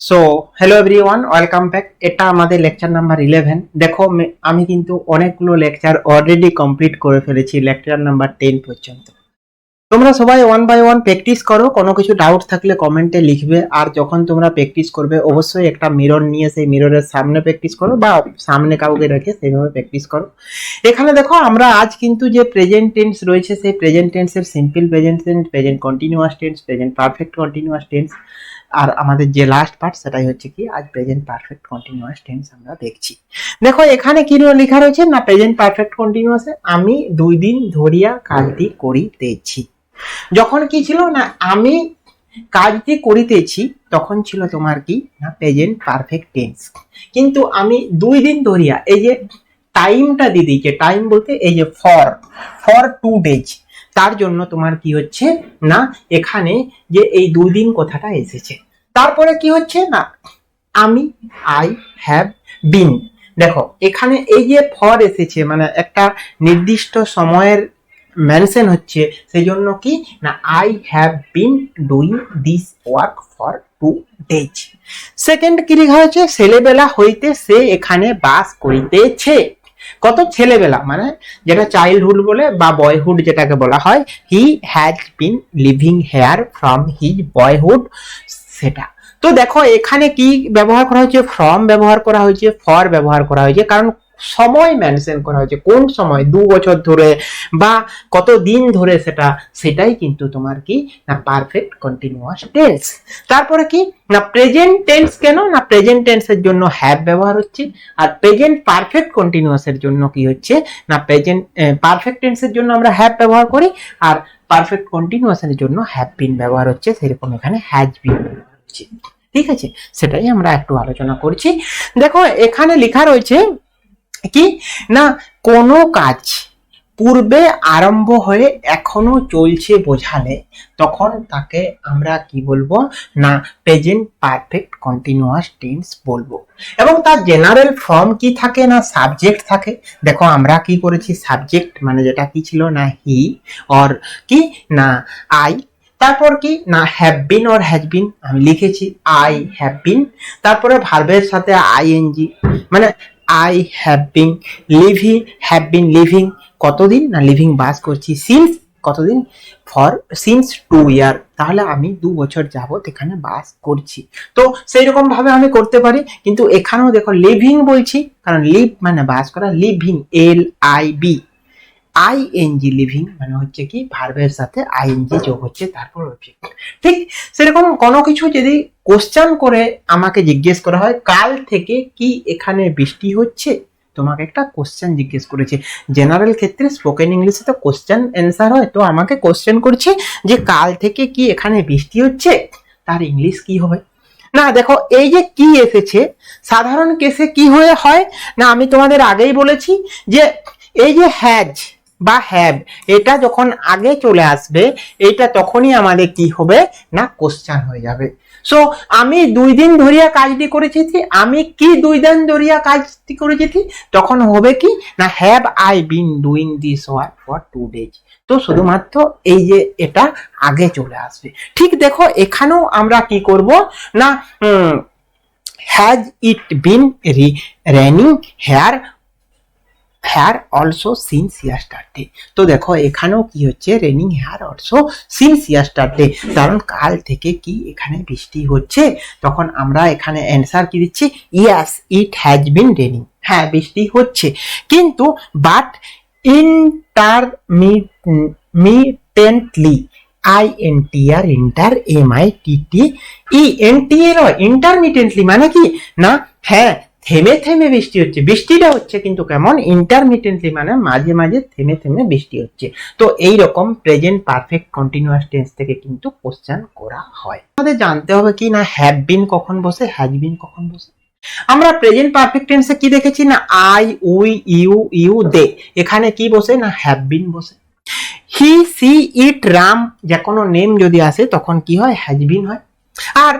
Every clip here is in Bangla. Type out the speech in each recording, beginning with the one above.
So hello everyone welcome back এটা আমাদের লেকচার নাম্বার ইলেভেন দেখো আমি কিন্তু অনেকগুলো লেকচার অলরেডি কমপ্লিট করে ফেলেছি লেকচার নাম্বার টেন পর্যন্ত। তোমরা সবাই ওয়ান বাই ওয়ান প্র্যাকটিস করো, কোনো কিছু ডাউট থাকলে কমেন্টে লিখবে, আর যখন তোমরা প্র্যাকটিস করবে, অবশ্যই একটা মিরর নিয়ে সেই মিররের সামনে প্র্যাকটিস করো, বা সামনে কাউকে রেখে সেইভাবে প্র্যাকটিস করো। এখানে দেখো, আমরা আজ কিন্তু যে প্রেজেন্ট টেন্স রয়েছে, সেই প্রেজেন্ট টেন্সের simple present tense present continuous tense present perfect continuous tense আর আমাদের যে লাস্ট পার্ট সেটাই হচ্ছে কি, আজ প্রেজেন্ট পারফেক্ট কন্টিনিউয়াস টেন্স আমরা দেখছি। দেখো, এখানে কি লেখা রয়েছে? না প্রেজেন্ট পারফেক্ট কন্টিনিউয়াসে আমি দুই দিন ধরিয়া কাজটি করিতেছি। যখন কি ছিল? না, আমি কাজটি করিতেছি, তখন ছিল তোমার কি? না প্রেজেন্ট পারফেক্ট টেন্স কিন্তু আমি দুই দিন ধরিয়া, এই যে টাইমটা দিয়ে দিয়েছে টাইম বলতে এই যে ফর ফর টু ডেজ তার জন্য তোমার কি হচ্ছে? না, এখানে যে এই দুই দিন কথাটা এসেছে। তারপরে কি হচ্ছে? না, আমি আই হ্যাভ বিন দেখো, এখানে এই যে ফর এসেছে মানে একটা নির্দিষ্ট সময়ের মেনশন হচ্ছে সেই জন্য কি? না I have been doing this work for two days second কি লেখা হয়েছে? ছেলেবেলা হইতে সে এখানে বাস করিতেছে। কত ছেলেবেলা? মানে যেটা চাইল্ডহুড বলে বা বয়হুড যেটাকে বলা হয় he has been living here from his boyhood সেটা। তো দেখো, এখানে কি ব্যবহার করা হয়েছে? ফ্রম ব্যবহার করা হয়েছে ফর ব্যবহার করা হয়েছে। কারণ সময় মেনশন করা হয়েছে। কোন সময়? দু বছর ধরে বা কত দিন ধরে সেটা, সেটাই কিন্তু তোমার কি? না পারফেক্ট কন্টিনিউয়াস টেন্স তারপরে কি? না প্রেজেন্ট টেন্স কেন? না প্রেজেন্ট টেন্সের জন্য হ্যাভ ব্যবহার হচ্ছে। আর প্রেজেন্ট পারফেক্ট কন্টিনিউয়াসের জন্য কি হচ্ছে? না প্রেজেন্ট পারফেক্ট টেন্সের জন্য আমরা হ্যাভ ব্যবহার করি। আর পারফেক্ট কন্টিনিউয়াসের জন্য হ্যাভ বিন ব্যবহার হচ্ছে। সেরকম এখানে হ্যাজ বিন হচ্ছে ঠিক আছে? সেটাই আমরা একটু আলোচনা করছি। দেখো, এখানে লেখা রয়েছে কি? না, কোনো কাজ পূর্বে আরম্ভ হয়ে এখনও চলছে বোঝালে তখন তাকে আমরা কি বলব? না প্রেজেন্ট পারফেক্ট কন্টিনিউয়াস টেন্স বলব। এবং তার জেনারেল ফর্ম কি থাকে না সাবজেক্ট থাকে? দেখো, আমরা কি করেছি? সাবজেক্ট মানে যেটা কি ছিল না হি অর কি? না আই তারপর কি? না have been or has been আমি লিখেছি আই হ্যাভ বিন তারপরে ভার্বের সাথে আইএনজি মানে I have been living have been living কতদিন? না লিভিং বাস করছি সিন্স কতদিন? ফর সিন্স টু ইয়ার তাহলে আমি দু বছর যাবত এখানে বাস করছি। তো সেই রকম ভাবে আমি করতে পারি, কিন্তু এখানেও দেখো লিভিং বলছি, কারণ লিভ মানে বাস করা living L I V I N G living মানে হচ্ছে কি ভার্বের সাথে আই এন জি যোগ হচ্ছে, তারপর অবজেক্ট ঠিক সেরকম কোনো কিছু যদি কোশ্চেন করে আমাকে জিজ্ঞেস করা হয়, কাল থেকে কি এখানে বৃষ্টি হচ্ছে? তোমাকে একটা কোশ্চেন জিজ্ঞেস করেছে। জেনারেল ক্ষেত্রে স্পোকেন ইংলিশে তো কোশ্চেন অ্যান্সার হয়, তো আমাকে কোশ্চেন করছে যে কাল থেকে কি এখানে বৃষ্টি হচ্ছে? তার ইংলিশ কি হবে? না, দেখো, এই যে কি এসেছে, সাধারণ কেসে কি হয়ে হয়? না, আমি তোমাদের আগেই বলেছি যে এই যে হ্যাজ বা হ্যাভ এটা যখন আগে চলে আসবে, এটা তখনই আমাদের কি হবে? না কোশ্চেন হয়ে যাবে। সো আমি দুই দিন ধরিয়া কাজটি করেছি আমি কি দুই দিন ধরিয়া কাজটি করেছি তখন হবে কি? না have I been doing this work for two days তো শুধুমাত্র এই যে এটা আগে চলে আসবে। ঠিক দেখো, এখানেও আমরা কি করব? না has it been raining here here also since yesterday তো দেখো, এখানেও কি হচ্ছে? Raining here also since yesterday কারণ কাল থেকে কি এখানে বৃষ্টি হচ্ছে? তখন আমরা এখানে অ্যান্সার কি দিচ্ছি? ইয়াস ইট হ্যাজ বিন রেনিং হ্যাঁ বৃষ্টি হচ্ছে। কিন্তু but intermittently I N T R inter M I T T E N T এর ইন্টারমিটেন্টলি মানে কি? না? হ্যাঁ থেমে থেমে বৃষ্টি হচ্ছে। বৃষ্টিটা হচ্ছে কিন্তু কেমন? ইন্টারমিটেন্টলি মানে মাঝে মাঝে থেমে থেমে বৃষ্টি হচ্ছে। তো এই রকম প্রেজেন্ট পারফেক্ট কন্টিনিউয়াস টেন্স থেকে কিন্তু কোশ্চেন করা হয়। আমাদের জানতে হবে কি না হ্যাভ বিন কখন বসে হ্যাজ বিন কখন বসে? আমরা প্রেজেন্ট পারফেক্ট টেন্সে কি দেখেছি না I we you you they এখানে কি বসে না হ্যাভ বিন বসে? হি সি ইট রাম যে কোনো নেম যদি আসে তখন কি হয়? হ্যাজ বিন হয়। আর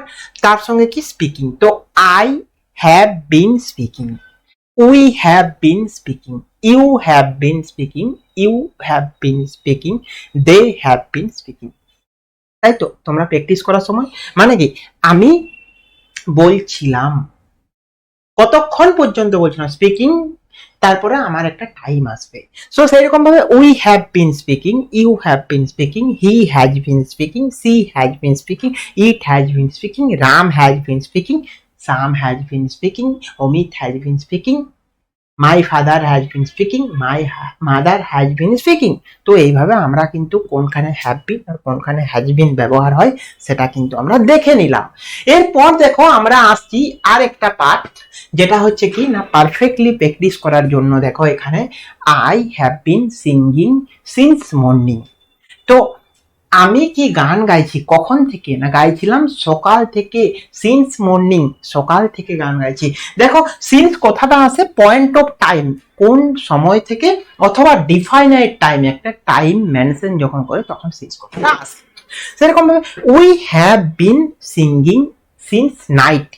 তার সঙ্গে কি স্পিকিং তো I have been speaking. We have been speaking. You have been speaking. You have been speaking. They have been speaking. তাই তো তোমরা প্র্যাকটিস করার সময় মানে কি আমি বলছিলাম কতক্ষণ পর্যন্ত বলছিলাম স্পিকিং তারপরে আমার একটা টাইম আসবে সো সেইরকম ভাবে we have been speaking you have been speaking he has been speaking she has been speaking it has been speaking Ram has been speaking Sam has been speaking Amit has been speaking my father has been speaking my mother has been speaking তো এইভাবে আমরা কিন্তু কোনখানে হ্যাভ বিন আর কোনখানে হ্যাজ বিন ব্যবহার হয়, সেটা কিন্তু আমরা দেখে নিলাম। এরপর দেখো আমরা আসছি আর একটা পার্ট যেটা হচ্ছে কি না পারফেক্টলি প্র্যাকটিস করার জন্য দেখো এখানে I have been singing since morning তো আমি কি গান গাইছি? কখন থেকে? না গাইছিলাম সকাল থেকে সিন্স মর্নিং সকাল থেকে গান গাইছি। দেখো সিন্স কথাটা আসে পয়েন্ট অফ টাইম কোন সময় থেকে অথবা ডিফাইনাইট টাইম একটা টাইম মেনশন যখন করে তখন সিন্স কথাটা আসে সেরকম ভাবে we have been singing since night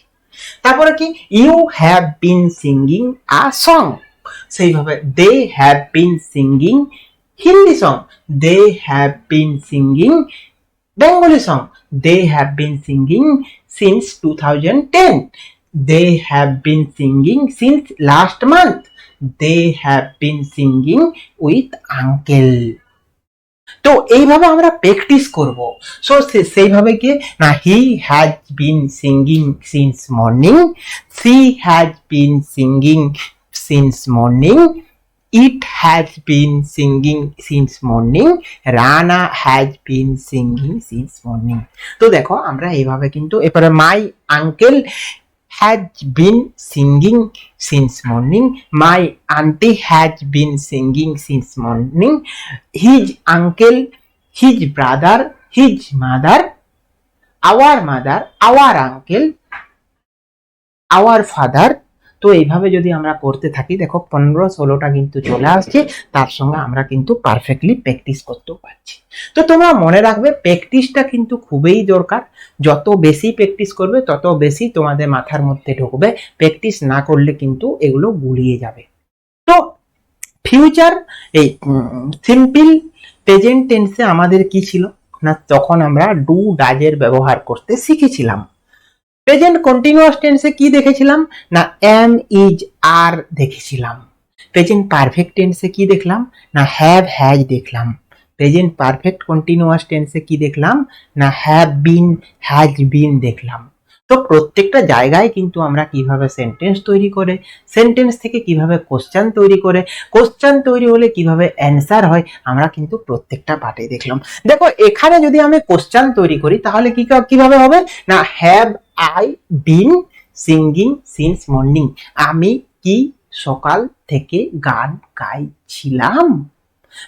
তারপরে কি? You have been singing a song সেইভাবে they have been singing Hindi song been singing Bengali song they have been singing since two thousand ten they have been singing since last month they have been singing with uncle তো এইভাবে আমরা প্র্যাকটিস করব। সো, সেইভাবে কি না he has been singing since morning she has been singing since morning it has been singing since morning Rana has been singing since morning তো দেখো, আমরা এইভাবে কিন্তু এরপরে my uncle has been singing since morning my aunty has been singing since morning his uncle his brother his mother our mother our uncle our father তো এইভাবে যদি আমরা করতে থাকি, দেখো পনেরো ষোলোটা কিন্তু চলে আসছে, তার সঙ্গে আমরা কিন্তু পারফেক্টলি প্র্যাকটিস করতেও পারছি। তো তোমরা মনে রাখবে প্র্যাকটিসটা কিন্তু খুবই দরকার। যত বেশি প্র্যাকটিস করবে, তত বেশি তোমাদের মাথার মধ্যে ঢুকবে। প্র্যাকটিস না করলে কিন্তু এগুলো গুলিয়ে যাবে। তো ফিউচার এই সিম্পল প্রেজেন্ট টেন্সে আমাদের কি ছিল? না, তখন আমরা ডু ডাজের ব্যবহার করতে শিখেছিলাম। প্রেজেন্ট কন্টিনিউয়াস টেন্সে কি দেখেছিলাম? না অ্যাম ইজ আর দেখেছিলাম। প্রেজেন্ট পারফেক্ট টেন্সে কি দেখলাম? না হ্যাভ হ্যাজ দেখলাম। প্রেজেন্ট পারফেক্ট কন্টিনিউয়াস টেন্সে কি দেখলাম? না হ্যাভ বিন হ্যাজ বিন দেখলাম। তো প্রত্যেকটা জায়গায় কিন্তু আমরা কীভাবে সেন্টেন্স তৈরি করে সেন্টেন্স থেকে কীভাবে কোশ্চেন তৈরি করে কোশ্চেন তৈরি হলে কীভাবে অ্যান্সার হয়, আমরা কিন্তু প্রত্যেকটা পার্টে দেখলাম। দেখো, এখানে যদি আমি কোশ্চেন তৈরি করি, তাহলে কি কীভাবে হবে? না have I been singing since morning আমি কি সকাল থেকে গান গাইছিলাম?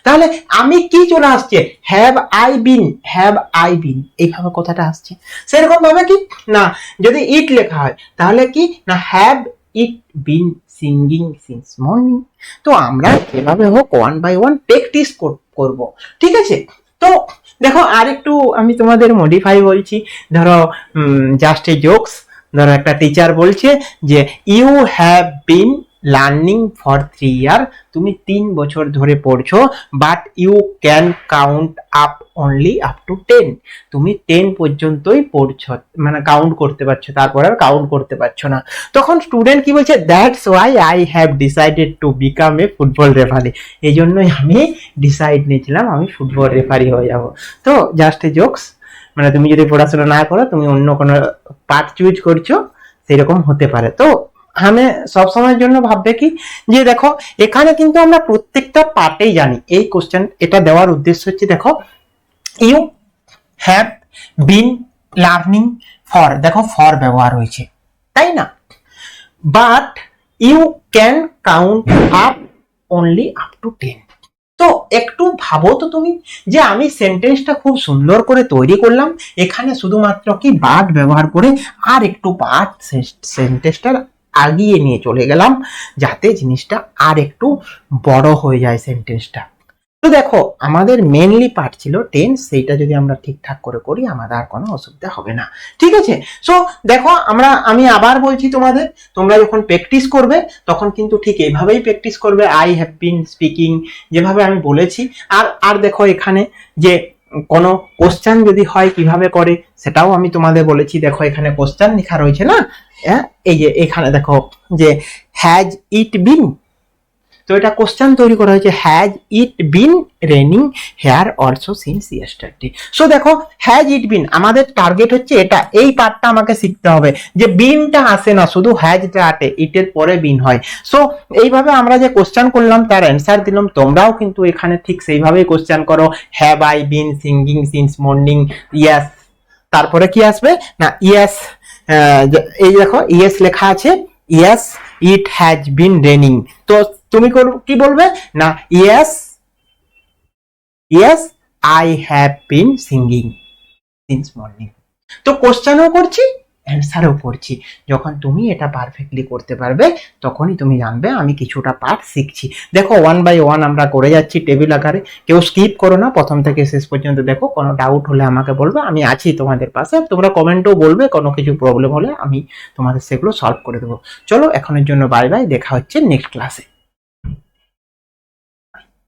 তাহলে আমি কি চলে আসছে? Have I been have I been এইভাবে কথাটা আসছে। সেরকম ভাবে কি? না, যদি ইট লেখা হয়, তাহলে কি? না have it been singing since morning তো আমরা যেভাবে হোক ওয়ান বাই ওয়ান প্র্যাকটিস করব। ঠিক আছে? তো দেখো, আরেকটু আমি তোমাদের মডিফাই বলছি। ধরো জাস্ট এ জোকস ধরো একটা টিচার বলছে যে you have been learning for three year তুমি তিন বছর ধরে পড়ছো but you can count up only up to ten তুমি টেন পর্যন্তই পড়ছো মানে কাউন্ট করতে পারছ, তারপর আর কাউন্ট করতে পারছ না। তখন স্টুডেন্ট কি বলছে that's why I have decided to become a football referee এই জন্যই আমি ডিসাইড নিয়েছিলাম, আমি ফুটবল রেফারি হয়ে যাব। তো জাস্ট এ জোকস মানে তুমি যদি পড়াশোনা না করো, তুমি অন্য কোনো পার্ট চুজ করছ, সেরকম হতে পারে। তো আমি সবসময়ের জন্য ভাববে কি? যে দেখো, এখানে কিন্তু আমরা প্রত্যেকটা পার্টেই জানি। এই কোশ্চেন এটা দেওয়ার উদ্দেশ্য হচ্ছে, দেখো you have been learning for দেখো ফর ব্যবহার হয়েছে, তাই না? But you can count up only up to ten তো একটু ভাবো তো তুমি, যে আমি সেন্টেন্সটা খুব সুন্দর করে তৈরি করলাম, এখানে শুধুমাত্র কি বাট ব্যবহার করে আর একটু বাট সেন্টেন্সটার আগিয়ে নিয়ে চলে গেলাম যাতে জিনিসটা আর একটু বড় হয়ে যায় সেন্টেন্সটা তো দেখো, আমাদের মেনলি পার্ট ছিল টেন্স সেইটা যদি আমরা ঠিকঠাক করে করি, আমাদের আর কোনো অসুবিধা হবে না। ঠিক আছে? সো দেখো, আমরা, আমি আবার বলছি তোমাদের, তোমরা যখন প্র্যাকটিস করবে, তখন কিন্তু ঠিক এইভাবেই প্র্যাকটিস করবে। আই হ্যাভ বিন স্পিকিং যেভাবে আমি বলেছি। আর আর দেখো এখানে যে কোনো কোশ্চেন যদি হয় কীভাবে করে, সেটাও আমি তোমাদের বলেছি। দেখো, এখানে কোশ্চেন লেখা রয়েছে না? হ্যাঁ? এই যে এখানে দেখো যে হ্যাজ ইট বিন তো এটা কোশ্চেন তৈরি করা হয়েছে has it been raining here also since yesterday so দেখো হ্যাজ ইট বিন আমাদের টার্গেট হচ্ছে এটা। এই পার্টটা আমাকে শিখতে হবে যে বিনটা আসে না, শুধু হ্যাজটা আটে ইটের পরে বিন হয়। সো এইভাবে আমরা যে কোশ্চেন করলাম, তার অ্যান্সার দিলাম, তোমরাও কিন্তু এখানে ঠিক সেইভাবেই কোশ্চেন করো। Have I been singing since morning yes তারপরে কি আসবে? না ইয়াস এই দেখো ইয়েস লেখা আছে। ইয়াস ইট হ্যাজ বিন রেনিং তো তুমি কি বলবে? না yes yes I have been singing since morning তো কোশ্চেনও করছি অ্যান্সারও করছি। যখন তুমি এটা পারফেক্টলি করতে পারবে, তখনই তুমি জানবে আমি কিছুটা পার্ট শিখছি। দেখো ওয়ান বাই ওয়ান আমরা করে যাচ্ছি টেবিল আকারে। কেউ স্কিপ করো না, প্রথম থেকে শেষ পর্যন্ত দেখো, কোনো ডাউট হলে আমাকে বলবে, আমি আছি তোমাদের পাশে। তোমরা কমেন্টও বলবে, কোনো কিছু প্রবলেম হলে আমি তোমাদের সেগুলো সলভ করে দেবো। চলো, এখনের জন্য বাই বাই দেখা হচ্ছে নেক্সট ক্লাসে